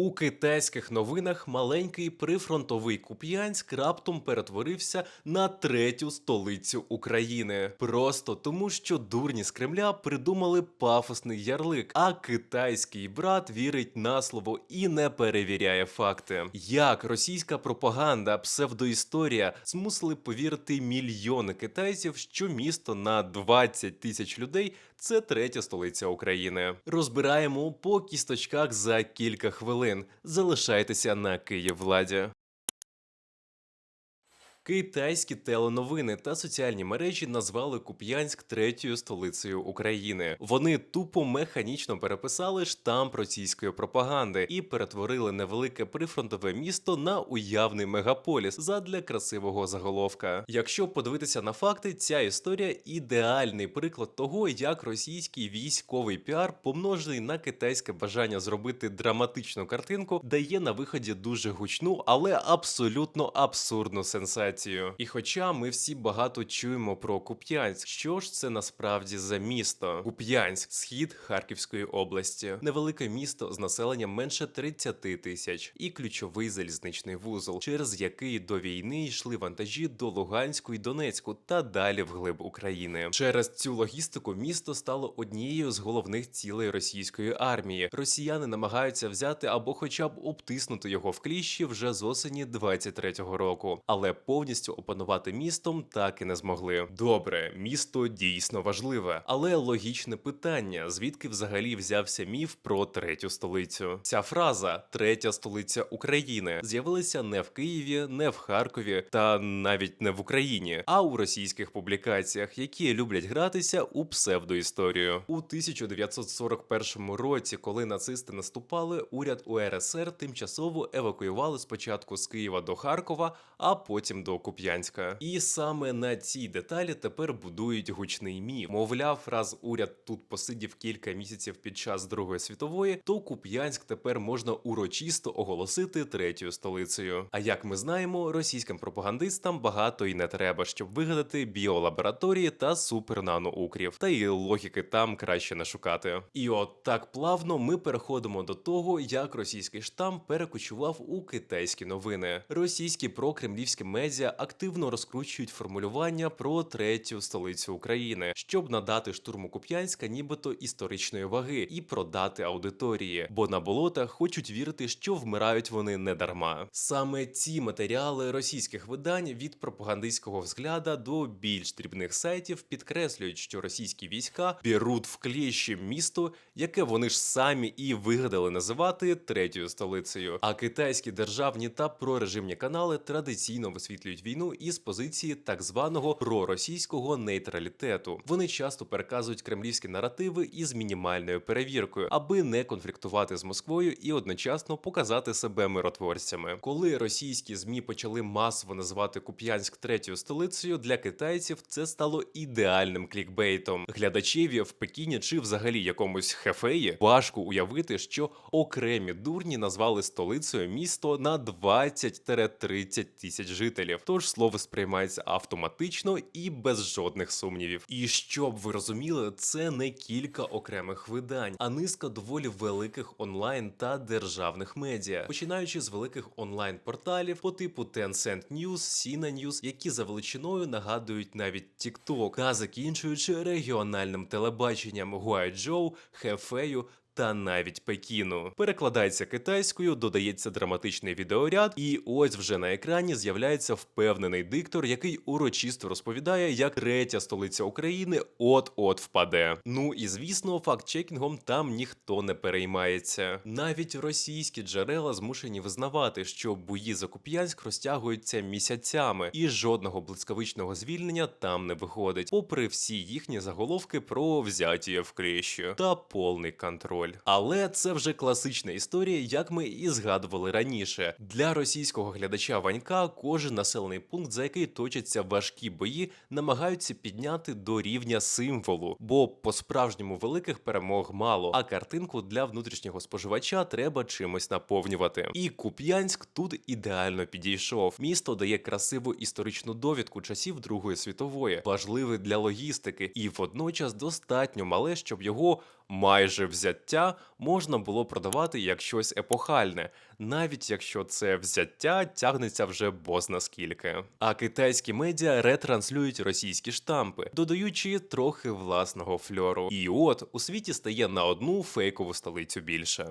У китайських новинах маленький прифронтовий Куп'янськ раптом перетворився на третю столицю України. Просто тому, що дурні з Кремля придумали пафосний ярлик, а китайський брат вірить на слово і не перевіряє факти. Як російська пропаганда, псевдоісторія змусили повірити мільйони китайців, що місто на 20 тисяч людей це третя столиця України. Розбираємо по кісточках за кілька хвилин. Залишайтеся на Київвладі. Китайські теленовини та соціальні мережі назвали Куп'янськ третьою столицею України. Вони тупо механічно переписали штамп російської пропаганди і перетворили невелике прифронтове місто на уявний мегаполіс задля красивого заголовка. Якщо подивитися на факти, ця історія ідеальний приклад того, як російський військовий піар, помножений на китайське бажання зробити драматичну картинку, дає на виході дуже гучну, але абсолютно абсурдну сенсацію. І хоча ми всі багато чуємо про Куп'янськ, що ж це насправді за місто? Куп'янськ, схід Харківської області, невелике місто з населенням менше 30 тисяч, і ключовий залізничний вузол, через який до війни йшли вантажі до Луганську і Донецьку та далі вглиб України. Через цю логістику місто стало однією з головних цілей російської армії. Росіяни намагаються взяти або, хоча б обтиснути його в кліщі вже з осені 23-го року, але повністю опанувати містом так і не змогли. Добре, місто дійсно важливе, але логічне питання: звідки взагалі взявся міф про третю столицю? Ця фраза третя столиця України з'явилася не в Києві, не в Харкові та навіть не в Україні, а у російських публікаціях, які люблять гратися у псевдоісторію. У 1941 році, коли нацисти наступали, уряд УРСР тимчасово евакуювали спочатку з Києва до Харкова, а потім до Куп'янська. І саме на цій деталі тепер будують гучний міф. Мовляв, раз уряд тут посидів кілька місяців під час Другої світової, то Куп'янськ тепер можна урочисто оголосити третьою столицею. А як ми знаємо, російським пропагандистам багато і не треба, щоб вигадати біолабораторії та супернаноукрів. Та й логіки там краще не шукати. І от так плавно ми переходимо до того, як російський штам перекочував у китайські новини. Російські прокремлівські медіа активно розкручують формулювання про третю столицю України, щоб надати штурму Куп'янська нібито історичної ваги і продати аудиторії, бо на болотах хочуть вірити, що вмирають вони не дарма. Саме ці матеріали російських видань від пропагандистського взгляда до більш дрібних сайтів підкреслюють, що російські війська беруть в кліщі місто, яке вони ж самі і вигадали називати третьою столицею. А китайські державні та прорежимні канали традиційно висвітлюють війну із позиції так званого проросійського нейтралітету. Вони часто переказують кремлівські наративи із мінімальною перевіркою, аби не конфліктувати з Москвою і одночасно показати себе миротворцями. Коли російські змі почали масово називати Куп'янськ третьою столицею, для китайців це стало ідеальним клікбейтом. Глядачеві в Пекіні чи взагалі якомусь хефеї важко уявити, що окремі дурні назвали столицею місто на 20-30 тисяч жителів. Тож слово сприймається автоматично і без жодних сумнівів. І щоб ви розуміли, це не кілька окремих видань, а низка доволі великих онлайн та державних медіа, починаючи з великих онлайн-порталів по типу Tencent News, Sina News, які за величиною нагадують навіть TikTok, та закінчуючи регіональним телебаченням Гуайджоу, Хефею та навіть Пекіну. Перекладається китайською, додається драматичний відеоряд, і ось вже на екрані з'являється впевнений диктор, який урочисто розповідає, як третя столиця України от-от впаде. Ну і звісно, факт-чекінгом там ніхто не переймається. Навіть російські джерела змушені визнавати, що бої за Куп'янськ розтягуються місяцями, і жодного блискавичного звільнення там не виходить, попри всі їхні заголовки про взяття в кліщі та повний контроль. Але це вже класична історія, як ми і згадували раніше. Для російського глядача Ванька кожен населений пункт, за який точаться важкі бої, намагаються підняти до рівня символу, бо по-справжньому великих перемог мало, а картинку для внутрішнього споживача треба чимось наповнювати. І Куп'янськ тут ідеально підійшов. Місто дає красиву історичну довідку часів Другої світової, важливий для логістики, і водночас достатньо мале, щоб його майже взяття можна було продавати як щось епохальне, навіть якщо це взяття тягнеться вже бозна скільки. А китайські медіа ретранслюють російські штампи, додаючи трохи власного фльору. І от у світі стає на одну фейкову столицю більше.